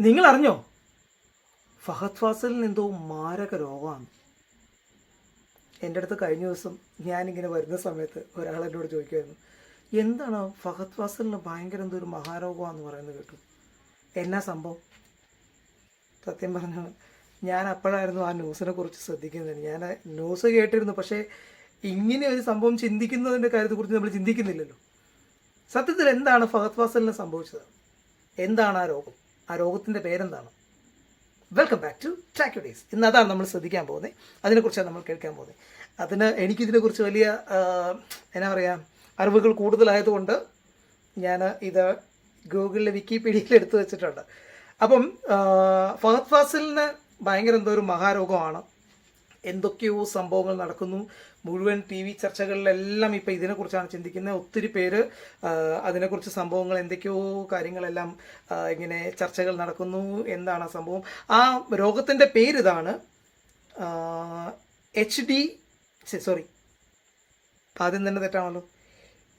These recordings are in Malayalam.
നിങ്ങൾ അറിഞ്ഞോ ഫഹദ് ഫാസലിന് എന്തോ മാരക രോഗമാണ്. എന്റെ അടുത്ത് കഴിഞ്ഞ ദിവസം ഞാനിങ്ങനെ വരുന്ന സമയത്ത് ഒരാൾ എന്നോട് ചോദിക്കുമായിരുന്നു എന്താണ് ഫഹദ് ഫാസലിന് ഭയങ്കര എന്തോ ഒരു മഹാരോഗമാണെന്ന് പറയുന്നത് കേട്ടു. എന്നാ സംഭവം? സത്യം പറഞ്ഞു ഞാൻ അപ്പോഴായിരുന്നു ആ ന്യൂസിനെ കുറിച്ച് ശ്രദ്ധിക്കുന്നത്. ഞാൻ ന്യൂസ് കേട്ടിരുന്നു പക്ഷേ ഇങ്ങനെ ഒരു സംഭവം ചിന്തിക്കുന്നതിന്റെ കാര്യത്തെക്കുറിച്ച് നമ്മൾ ചിന്തിക്കുന്നില്ലല്ലോ. സത്യത്തിൽ എന്താണ് ഫഹദ് ഫാസലിന് സംഭവിച്ചത്? എന്താണ് ആ രോഗം? ആ രോഗത്തിന്റെ പേരെന്താണ്? Welcome back to track days ഇന്ന് അതാണ് നമ്മൾ ശ്രദ്ധിക്കാൻ പോകുന്നത്. അതിനെക്കുറിച്ചാണ് നമ്മൾ കേൾക്കാൻ പോകുന്നത്. അതിന് എനിക്കിതിനെക്കുറിച്ച് വലിയ എന്നാ പറയുക അറിവുകൾ കൂടുതലായതുകൊണ്ട് ഞാൻ ഇത് ഗൂഗിളിലെ വിക്കിപീഡിയയിൽ എടുത്തു വെച്ചിട്ടുണ്ട്. അപ്പം ഫഹദ് ഫാസിലിന് ഭയങ്കര എന്തോ ഒരു മഹാരോഗമാണ്. എന്തൊക്കെയോ സംഭവങ്ങൾ നടക്കുന്നു. മുഴുവൻ ടി വി ചർച്ചകളിലെല്ലാം ഇപ്പം ഇതിനെക്കുറിച്ചാണ് ചിന്തിക്കുന്നത്. ഒത്തിരി പേര് അതിനെക്കുറിച്ച് സംഭവങ്ങൾ എന്തൊക്കെയോ കാര്യങ്ങളെല്ലാം ഇങ്ങനെ ചർച്ചകൾ നടക്കുന്നു എന്താണ് ആ സംഭവം. ആ രോഗത്തിന്റെ പേരിതാണ് എച്ച് ഡി സോറി ആദ്യം തന്നെ തെറ്റാണല്ലോ.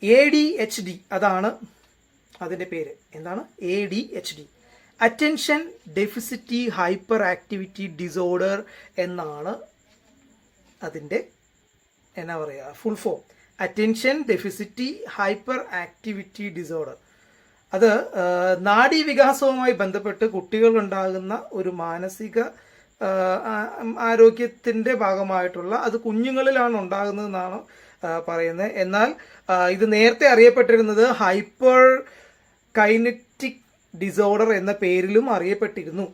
എ ഡി എച്ച് ഡി അതാണ് അതിന്റെ പേര്. എന്താണ്? A D H D. Attention deficit hyperactivity disorder എന്നാണ് അതിന്റെ എന്നാ പറയുക full form attention deficit hyperactivity disorder അത് നാഡീവികാസവുമായി ബന്ധപ്പെട്ട് കുട്ടികളുണ്ടാകുന്ന ഒരു മാനസിക ആരോഗ്യത്തിന്റെ ഭാഗമായിട്ടുള്ള അത് കുഞ്ഞുങ്ങളിലാണ് ഉണ്ടാകുന്നതെന്നാണ് പറയുന്നത്. എന്നാൽ ഇത് നേരത്തെ അറിയപ്പെട്ടിരുന്നത് ഹൈപ്പർ കൈനറ്റിക് ഡിസോർഡർ എന്ന പേരിലും അറിയപ്പെട്ടിരുന്നു.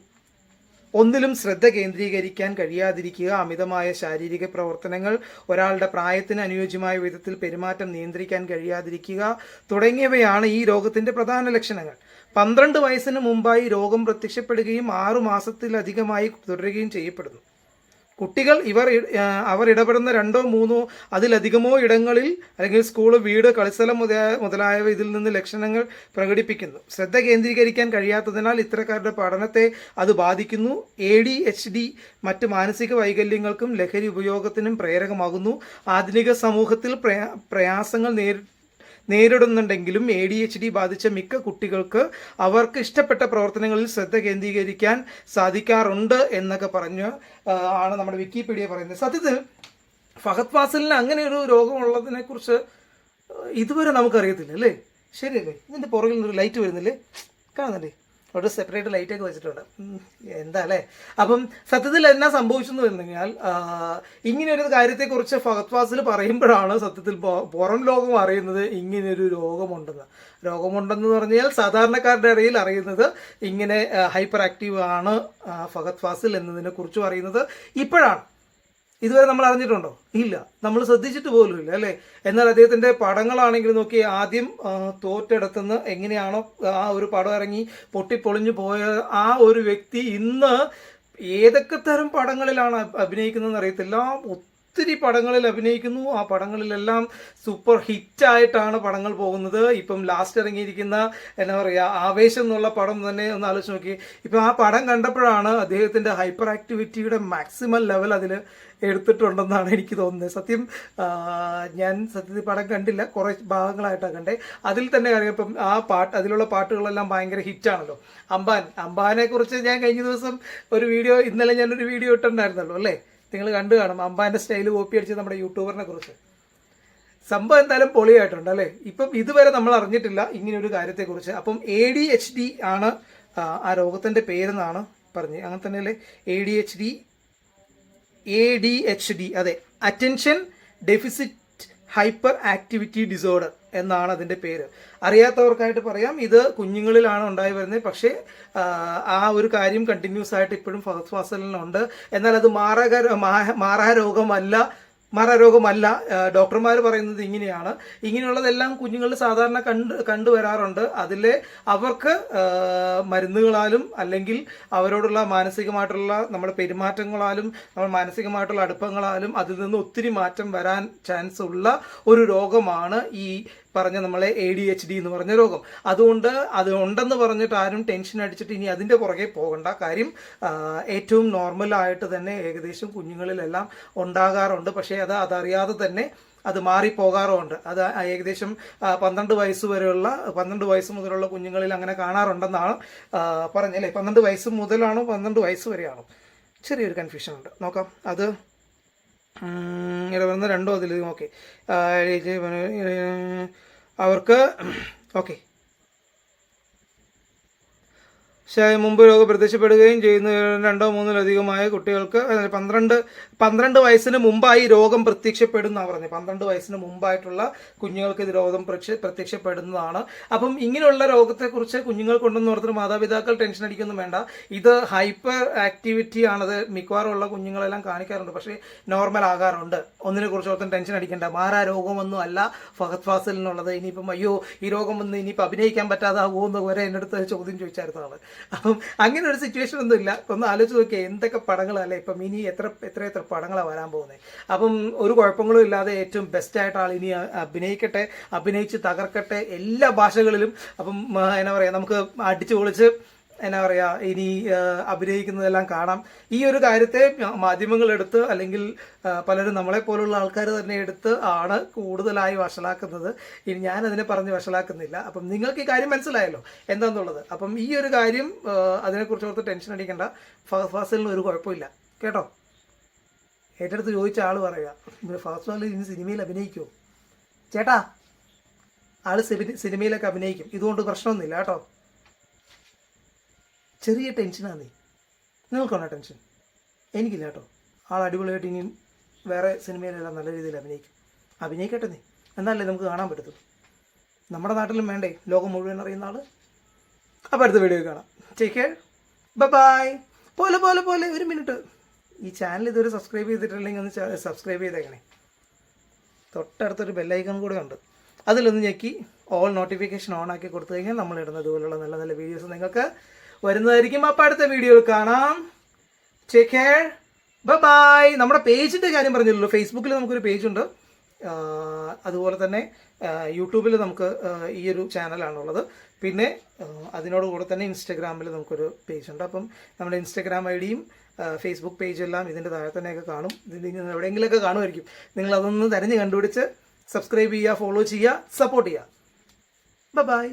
ഒന്നിലും ശ്രദ്ധ കേന്ദ്രീകരിക്കാൻ കഴിയാതിരിക്കുക അമിതമായ ശാരീരിക പ്രവർത്തനങ്ങൾ ഒരാളുടെ പ്രായത്തിന് അനുയോജ്യമായ വിധത്തിൽ പെരുമാറ്റം നിയന്ത്രിക്കാൻ കഴിയാതിരിക്കുക തുടങ്ങിയവയാണ് ഈ രോഗത്തിന്റെ പ്രധാന ലക്ഷണങ്ങൾ. പന്ത്രണ്ട് വയസ്സിന് മുമ്പായി രോഗം പ്രത്യക്ഷപ്പെടുകയും ആറു മാസത്തിലധികമായി തുടരുകയും ചെയ്യപ്പെടുന്നു. കുട്ടികൾ ഇവർ അവർ ഇടപെടുന്ന രണ്ടോ മൂന്നോ അതിലധികമോ ഇടങ്ങളിൽ അല്ലെങ്കിൽ സ്കൂൾ വീട് കളിസ്ഥലം മുതലായ മുതലായവ ഇതിൽ നിന്ന് ലക്ഷണങ്ങൾ പ്രകടിപ്പിക്കുന്നു. ശ്രദ്ധ കേന്ദ്രീകരിക്കാൻ കഴിയാത്തതിനാൽ ഇത്തരക്കാരുടെ പഠനത്തെ അത് ബാധിക്കുന്നു. എ ഡി എച്ച് ഡി മറ്റ് മാനസിക വൈകല്യങ്ങൾക്കും ലഹരി ഉപയോഗത്തിനും പ്രേരകമാകുന്നു. ആധുനിക സമൂഹത്തിൽ പ്രയാ പ്രയാസങ്ങൾ നേരി നേരിടുന്നുണ്ടെങ്കിലും എ ഡി എച്ച് ഡി ബാധിച്ച മിക്ക കുട്ടികൾക്ക് അവർക്ക് ഇഷ്ടപ്പെട്ട പ്രവർത്തനങ്ങളിൽ ശ്രദ്ധ കേന്ദ്രീകരിക്കാൻ സാധിക്കാറുണ്ട് എന്നൊക്കെ പറഞ്ഞ് ആണ് നമ്മുടെ വിക്കിപീഡിയ പറയുന്നത്. സത്യത്തിൽ ഫഹദ് ഫാസിലിന് അങ്ങനെ ഒരു രോഗമുള്ളതിനെ കുറിച്ച് ഇതുവരെ നമുക്കറിയത്തില്ല അല്ലേ? ശരിയല്ലേ? ഇതിന്റെ പുറകിൽ നിന്നൊരു ലൈറ്റ് വരുന്നില്ലേ? കാണുന്നില്ലേ? അവിടെ സെപ്പറേറ്റ് ലൈറ്റൊക്കെ വെച്ചിട്ടുണ്ട്. എന്താ അല്ലേ? അപ്പം സത്യത്തിൽ എന്നാ സംഭവിച്ചു എന്ന് പറഞ്ഞു കഴിഞ്ഞാൽ ഇങ്ങനെയൊരു കാര്യത്തെക്കുറിച്ച് ഫഹദ് ഫാസിൽ പറയുമ്പോഴാണ് സത്യത്തിൽ പുറം ലോകം അറിയുന്നത് ഇങ്ങനെയൊരു രോഗമുണ്ടെന്ന്. രോഗമുണ്ടെന്ന് പറഞ്ഞാൽ സാധാരണക്കാരുടെ ഇടയിൽ അറിയുന്നത് ഇങ്ങനെ ഹൈപ്പർ ആക്റ്റീവ് ആണ് ഫഹദ് എന്നതിനെ കുറിച്ചും അറിയുന്നത്. ഇപ്പോഴാണ് ഇതുവരെ നമ്മൾ അറിഞ്ഞിട്ടുണ്ടോ? ഇല്ല. നമ്മൾ ശ്രദ്ധിച്ചിട്ട് പോലും ഇല്ല അല്ലേ? എന്നാൽ അദ്ദേഹത്തിന്റെ പടങ്ങളാണെങ്കിൽ നോക്കി ആദ്യം തോറ്റെടുത്തുനിന്ന് എങ്ങനെയാണോ ആ ഒരു പടം ഇറങ്ങി പൊട്ടിപ്പൊളിഞ്ഞു പോയ ആ ഒരു വ്യക്തി ഇന്ന് ഏതൊക്കെ തരം പടങ്ങളിലാണ് അഭ- അഭിനയിക്കുന്നതെന്ന് അറിയത്തില്ല. ഒത്തിരി പടങ്ങളിൽ അഭിനയിക്കുന്നു. ആ പടങ്ങളിലെല്ലാം സൂപ്പർ ഹിറ്റായിട്ടാണ് പടങ്ങൾ പോകുന്നത്. ഇപ്പം ലാസ്റ്റ് ഇറങ്ങിയിരിക്കുന്ന എന്താ പറയുക ആവേശം എന്നുള്ള പടം തന്നെ ഒന്ന് ആലോചിച്ച് നോക്കി. ഇപ്പം ആ പടം കണ്ടപ്പോഴാണ് അദ്ദേഹത്തിന്റെ ഹൈപ്പർ ആക്ടിവിറ്റിയുടെ മാക്സിമം ലെവൽ അതിൽ എടുത്തിട്ടുണ്ടെന്നാണ് എനിക്ക് തോന്നുന്നത്. സത്യം ഞാൻ സത്യത്തിൽ പടം കണ്ടില്ല. കുറേ ഭാഗങ്ങളായിട്ടാണ് കണ്ടേ. അതിൽ തന്നെ അറിയാം ഇപ്പം ആ പാട്ട് അതിലുള്ള പാട്ടുകളെല്ലാം ഭയങ്കര ഹിറ്റാണല്ലോ. അംബാൻ അംബാനെ കുറിച്ച് ഞാൻ കഴിഞ്ഞ ദിവസം ഒരു വീഡിയോ ഇന്നലെ ഞാനൊരു വീഡിയോ ഇട്ടിട്ടുണ്ടായിരുന്നല്ലോ അല്ലേ? നിങ്ങൾ കണ്ടു കാണും അമ്പാന്റെ സ്റ്റൈൽ കോപ്പി അടിച്ച് നമ്മുടെ യൂട്യൂബറിനെ കുറിച്ച്. സംഭവം എന്തായാലും പൊളിയായിട്ടുണ്ട് അല്ലേ? ഇപ്പം ഇതുവരെ നമ്മൾ അറിഞ്ഞിട്ടില്ല ഇങ്ങനെ ഒരു കാര്യത്തെക്കുറിച്ച്. അപ്പം എ ഡി എച്ച് ഡി ആണ് ആ രോഗത്തിന്റെ പേരെന്നാണ് പറഞ്ഞത് അങ്ങനെ തന്നെയല്ലേ A D H D A D H D അതെ. Attention deficit hyper activity disorder എന്നാണ് അതിന്റെ പേര്. അറിയാത്തവർക്കായിട്ട് പറയാം ഇത് കുഞ്ഞുങ്ങളിലാണ് ഉണ്ടായി വരുന്നത്. പക്ഷേ ആ, ഒരു കാര്യം കണ്ടിന്യൂസ് ആയിട്ട് ഇപ്പോഴും ഫഹദ് ഫാസലിനുണ്ട്. എന്നാൽ അത് മാരക രോഗമല്ല മാറാരോഗമല്ല മാറാരോഗമല്ല ഡോക്ടർമാർ പറയുന്നത് ഇങ്ങനെയാണ്. ഇങ്ങനെയുള്ളതെല്ലാം കുഞ്ഞുങ്ങൾ സാധാരണ കണ്ട് കണ്ടുവരാറുണ്ട്. അതിലെ അവർക്ക് മരുന്നുകളാലും അല്ലെങ്കിൽ അവരോടുള്ള മാനസികമായിട്ടുള്ള നമ്മുടെ പെരുമാറ്റങ്ങളാലും നമ്മുടെ മാനസികമായിട്ടുള്ള അടുപ്പങ്ങളാലും അതിൽ നിന്ന് ഒത്തിരി മാറ്റം വരാൻ ചാൻസ് ഉള്ള ഒരു രോഗമാണ് ഈ പറഞ്ഞ നമ്മളെ എ ഡി എച്ച് ഡി എന്ന് പറഞ്ഞ രോഗം. അതുകൊണ്ട് അത് ഉണ്ടെന്ന് പറഞ്ഞിട്ട് ആരും ടെൻഷൻ അടിച്ചിട്ട് ഇനി അതിന്റെ പുറകെ പോകണ്ട. കാര്യം ഏറ്റവും നോർമൽ ആയിട്ട് തന്നെ ഏകദേശം കുഞ്ഞുങ്ങളിലെല്ലാം ഉണ്ടാകാറുണ്ട്. പക്ഷേ അത് അതറിയാതെ തന്നെ അത് മാറിപ്പോകാറുമുണ്ട്. അത് ഏകദേശം പന്ത്രണ്ട് വയസ്സ് വരെയുള്ള പന്ത്രണ്ട് വയസ്സ് മുതലുള്ള കുഞ്ഞുങ്ങളിൽ അങ്ങനെ കാണാറുണ്ടെന്നാണ് പറഞ്ഞല്ലേ? പന്ത്രണ്ട് വയസ്സ് മുതലാണോ പന്ത്രണ്ട് വയസ്സ് വരെയാണോ? ചെറിയൊരു കൺഫ്യൂഷൻ ഉണ്ട്. നോക്കാം. അത് ഇവിടെ രണ്ടോ അതിലധികം ഓക്കെ അവർക്ക് ഓക്കെ. മുമ്പ് രോഗം പ്രത്യക്ഷപ്പെടുകയും ചെയ്യുന്ന രണ്ടോ മൂന്നിലധികമായ കുട്ടികൾക്ക് പന്ത്രണ്ട് പന്ത്രണ്ട് വയസ്സിന് മുമ്പായി രോഗം പ്രത്യക്ഷപ്പെടുന്ന പറഞ്ഞു. പന്ത്രണ്ട് വയസ്സിന് മുമ്പായിട്ടുള്ള കുഞ്ഞുങ്ങൾക്ക് ഇത് രോഗം പ്രത്യക്ഷ- പ്രത്യക്ഷപ്പെടുന്നതാണ്. അപ്പം ഇങ്ങനെയുള്ള രോഗത്തെക്കുറിച്ച് കുഞ്ഞുങ്ങൾ ഉണ്ടെന്ന് ഓർത്തിട്ട് മാതാപിതാക്കൾ ടെൻഷൻ അടിക്കൊന്നും വേണ്ട. ഇത് ഹൈപ്പർ ആക്ടിവിറ്റി ആണത് മിക്കവാറും ഉള്ള കുഞ്ഞുങ്ങളെല്ലാം കാണിക്കാറുണ്ട്. പക്ഷേ നോർമൽ ആകാറുണ്ട്. ഒന്നിനെ കുറിച്ച് ഓർത്തും ടെൻഷൻ അടിക്കേണ്ട. മാറാ രോഗമൊന്നും അല്ല. ഫഹദ് ഫാസിൽ എന്നുള്ളത് ഇനിയിപ്പം അയ്യോ ഈ രോഗം വന്ന് ഇനിയിപ്പോൾ അഭിനയിക്കാൻ പറ്റാതാകുമോ എന്ന് വരെ എന്റെ അടുത്ത് ചോദ്യം ചോദിച്ചായിരുന്നു ആൾ. അപ്പം അങ്ങനെ ഒരു സിറ്റുവേഷൻ ഒന്നും ഇല്ല. ഒന്ന് ആലോചിച്ച് നോക്കിയാൽ എന്തൊക്കെ പടങ്ങളല്ലേ ഇപ്പം ഇനി എത്ര എത്ര എത്ര പടങ്ങളാണ് വരാൻ പോകുന്നത് അപ്പം ഒരു കുഴപ്പങ്ങളും ഇല്ലാതെ ഏറ്റവും ബെസ്റ്റ് ആയിട്ട് ആൾ ഇനി അഭിനയിക്കട്ടെ അഭിനയിച്ച് തകർക്കട്ടെ എല്ലാ ഭാഷകളിലും. അപ്പം എന്നാ പറയുക നമുക്ക് അടിച്ചു പൊളിച്ച് എന്നാ പറയുക ഇനി അഭിനയിക്കുന്നതെല്ലാം കാണാം. ഈ ഒരു കാര്യത്തെ മാധ്യമങ്ങൾ എടുത്ത് അല്ലെങ്കിൽ പലരും നമ്മളെ പോലുള്ള ആൾക്കാർ തന്നെ എടുത്ത് ആണ് കൂടുതലായി വഷളാക്കുന്നത്. ഇനി ഞാൻ അതിനെ പറഞ്ഞ് വഷളാക്കുന്നില്ല. അപ്പം നിങ്ങൾക്ക് ഈ കാര്യം മനസ്സിലായല്ലോ. എന്താന്നുള്ളത്. അപ്പം ഈ ഒരു കാര്യം അതിനെക്കുറിച്ച് ഓർത്ത് ടെൻഷൻ അടിക്കേണ്ട. ഫാസിലിന് ഒരു കുഴപ്പമില്ല. കേട്ടോ? ഏറ്റെടുത്ത് ചോദിച്ച ആൾ പറയുക ഫാസിൽ ഇനി സിനിമയിൽ അഭിനയിക്കുമോ ചേട്ടാ സിനി- സിനിമയിലൊക്കെ അഭിനയിക്കും. ഇതുകൊണ്ട് പ്രശ്നമൊന്നുമില്ല കേട്ടോ. ചെറിയ ടെൻഷനാന്നേ നിങ്ങൾക്കാണോ ടെൻഷൻ എനിക്കില്ല കേട്ടോ. ആൾ അടിപൊളിയായിട്ട് ഇനിയും വേറെ സിനിമയിലെല്ലാം നല്ല രീതിയിൽ അഭിനയിക്കും. അഭിനയിക്കട്ടെ നീ എന്നാലേ നമുക്ക് കാണാൻ പറ്റത്തുള്ളൂ. നമ്മുടെ നാട്ടിലും വേണ്ടേ? ലോകം മുഴുവൻ അറിയുന്ന ആൾ. അപ്പോൾ അടുത്ത വീഡിയോ കാണാം. ടേക്ക് കെയർ ബൈ പോലെ പോലെ പോലെ. ഒരു മിനിറ്റ് ഈ ചാനൽ ഇതുവരെ സബ്സ്ക്രൈബ് ചെയ്തിട്ടില്ലെങ്കിൽ ഒന്ന് സബ്സ്ക്രൈബ് ചെയ്തേക്കണേ. തൊട്ടടുത്തൊരു ബെല്ലൈക്കൺ കൂടെ ഉണ്ട്. അതിലൊന്ന് ഞെക്കി ഓൾ നോട്ടിഫിക്കേഷൻ ഓൺ ആക്കി കൊടുത്തു കഴിഞ്ഞാൽ നമ്മൾ ഇടുന്ന ഇതുപോലുള്ള നല്ല നല്ല വീഡിയോസ് നിങ്ങൾക്ക് വരുന്നതായിരിക്കും അപ്പോൾ അടുത്ത വീഡിയോയിൽ കാണാം. ടേക്ക് കെയർ ബൈ നമ്മുടെ പേജിന്റെ കാര്യം പറഞ്ഞില്ലല്ലോ. ഫേസ്ബുക്കിൽ നമുക്കൊരു പേജുണ്ട് അതുപോലെ തന്നെ യൂട്യൂബിൽ നമുക്ക് ഈ ഒരു ചാനലാണുള്ളത് പിന്നെ അതിനോടുകൂടെ അതിനോട് കൂടെ തന്നെ ഇൻസ്റ്റഗ്രാമിൽ നമുക്കൊരു പേജുണ്ട് അപ്പം നമ്മുടെ ഇൻസ്റ്റഗ്രാം ഐ ഡിയും ഫേസ്ബുക്ക് പേജെല്ലാം ഇതിന്റെ താഴെ തന്നെയൊക്കെ കാണും. ഇതിൽ നിന്ന് എവിടെയെങ്കിലുമൊക്കെ കാണുമായിരിക്കും. നിങ്ങൾ അതൊന്ന് തിരഞ്ഞ് കണ്ടുപിടിച്ച് സബ്സ്ക്രൈബ് ചെയ്യുക ഫോളോ ചെയ്യുക സപ്പോർട്ട് ചെയ്യുക. ബൈ